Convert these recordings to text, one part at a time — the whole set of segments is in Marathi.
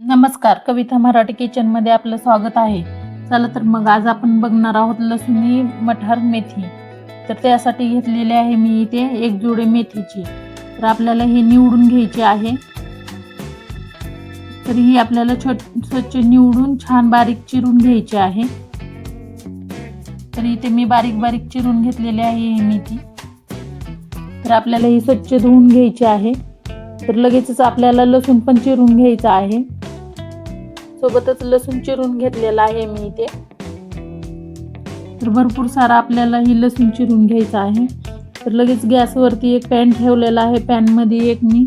नमस्कार कविता मराठी किचनमध्ये आपलं स्वागत आहे. चला तर मग आज आपण बघणार आहोत लसुणी मठार मेथी. तर त्यासाठी घेतलेले आहे मी इथे एक जोडे मेथीची. तर आपल्याला हे निवडून घ्यायचे आहे. तर ही आपल्याला छोट स्वच्छ निवडून छान बारीक चिरून घ्यायचे आहे. तर इथे मी बारीक बारीक चिरून घेतलेले आहे ही मेथी. तर आपल्याला ही स्वच्छ धुवून घ्यायची आहे. तर लगेचच आपल्याला लसूण पण चिरून घ्यायचं आहे. सोबतच लसूण चिरून घेतलेला आहे मी इथे. तर भरपूर सारा आपल्याला ही लसूण चिरून घ्यायचं आहे. तर लगेच गॅसवरती एक पॅन ठेवलेला आहे. पॅनमध्ये एक मी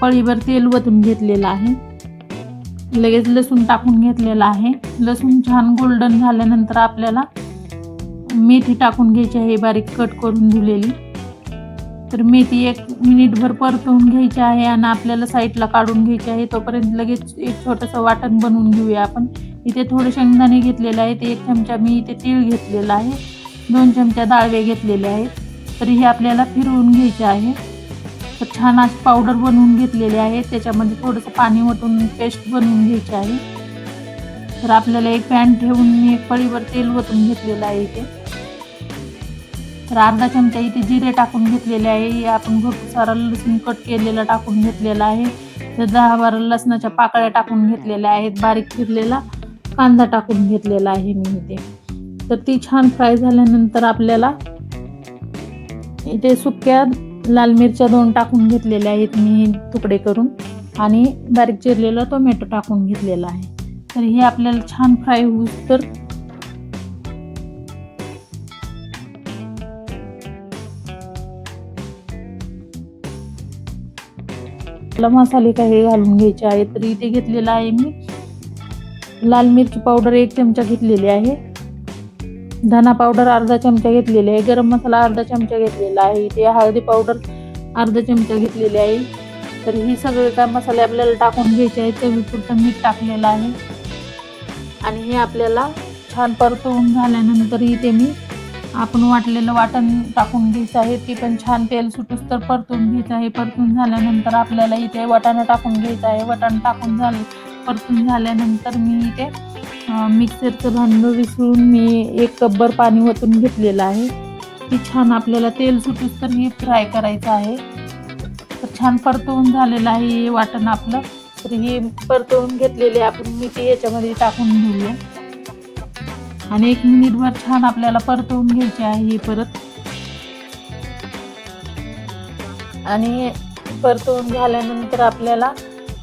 पळीभर तेल वतून घेतलेलं आहे. लगेच लसूण टाकून घेतलेला आहे. लसूण छान गोल्डन झाल्यानंतर आपल्याला मेथी टाकून घ्यायची आहे. बारीक कट करून दिलेली. तर मेथी एक मिनिटभर परतवून घ्यायची आहे आणि आपल्याला साईडला काढून घ्यायची आहे. तोपर्यंत लगेच एक छोटंसं वाटण बनवून घेऊया आपण. इथे थोडे शेंगदाणे घेतलेले आहेत. एक चमचा मी इथे तीळ घेतलेला आहे. दोन चमचा डाळवे घेतलेले आहेत. तर हे आपल्याला फिरवून घ्यायचे आहे. तर छान अशी पावडर बनवून घेतलेली आहे. त्याच्यामध्ये थोडंसं पाणी वटून पेस्ट बनवून घ्यायची आहे. तर आपल्याला एक पॅन ठेवून मी एक पळीवर तेल वतून घेतलेलं आहे इथे. तर अर्धा चमचा इथे जिरे टाकून घेतलेले आहे. हे आपण भरपूर सारा लसूण कट केलेला टाकून घेतलेला आहे. तर दहा बारा लसणाच्या पाकळ्या टाकून घेतलेल्या आहेत. बारीक फिरलेला कांदा टाकून घेतलेला आहे मी इथे. तर ती छान फ्राय झाल्यानंतर आपल्याला इथे सुक्या लाल मिरच्या दोन टाकून घेतलेल्या आहेत मी तुकडे करून. आणि बारीक चिरलेला टोमॅटो टाकून घेतलेला आहे. तर हे आपल्याला छान फ्राय होऊ तर आपला मसाले काही घालून घ्यायचे आहे तर इथे घेतलेला आहे मी. लाल मिरची पावडर एक चमचा घेतलेली आहे. धना पावडर अर्धा चमचा घेतलेली आहे. गरम मसाला अर्धा चमचा घेतलेला आहे. इथे हळदी पावडर अर्धा चमचा घेतलेली आहे. तर ही सगळे काय मसाले आपल्याला टाकून घ्यायचे आहेत. चवीपुरतं मीठ टाकलेलं आहे. आणि हे आपल्याला छान परतवून झाल्यानंतर इथे मी आपण वाटलेलं वाटण टाकून घ्यायचं आहे ते पण छान तेल सुटूस तर परतून घ्यायचं आहे. परतून झाल्यानंतर आपल्याला इथे वाटाणा टाकून घ्यायचं आहे. वाटाणा टाकून झालं परतून झाल्यानंतर मी इथे मिक्सरचं भांडं विसळून मी एक कब्बर पाणी ओतून घेतलेलं आहे. ती छान आपल्याला तेल सुटूस तर हे फ्राय करायचं आहे. तर छान परतवून झालेलं आहे हे वाटण आपलं. तर हे परतवून घेतलेले आपण मी ते याच्यामध्ये टाकून घेऊया. आणि एक मिनिटभर छान आपल्याला परतवून घ्यायचे आहे हे परत. आणि परतवून झाल्यानंतर आपल्याला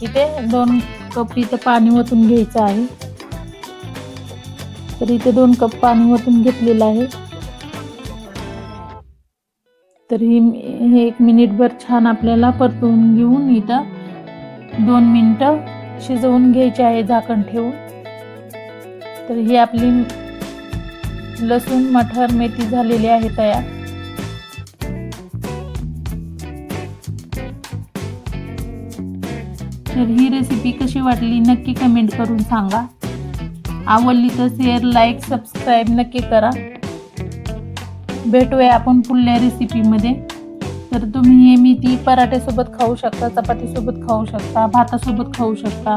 इथे दोन कप इथं पाणी ओतून घ्यायचं आहे. तर इथे दोन कप पाणी ओतून घेतलेलं आहे. तर ही हे एक मिनिटभर छान आपल्याला परतवून घेऊन इथं दोन मिनटं शिजवून घ्यायचे आहे झाकण ठेवून. तर ही आपली लसूण मटार मेथी झालेली आहे तयार. तर ही रेसिपी कशी वाटली नक्की कमेंट करून सांगा. आवडली तर शेअर लाईक सबस्क्राईब नक्की करा. भेटूया आपण पुढल्या रेसिपीमध्ये तर तुम्ही हे मी ती पराठ्यासोबत खाऊ शकता चपातीसोबत खाऊ शकता भातासोबत खाऊ शकता.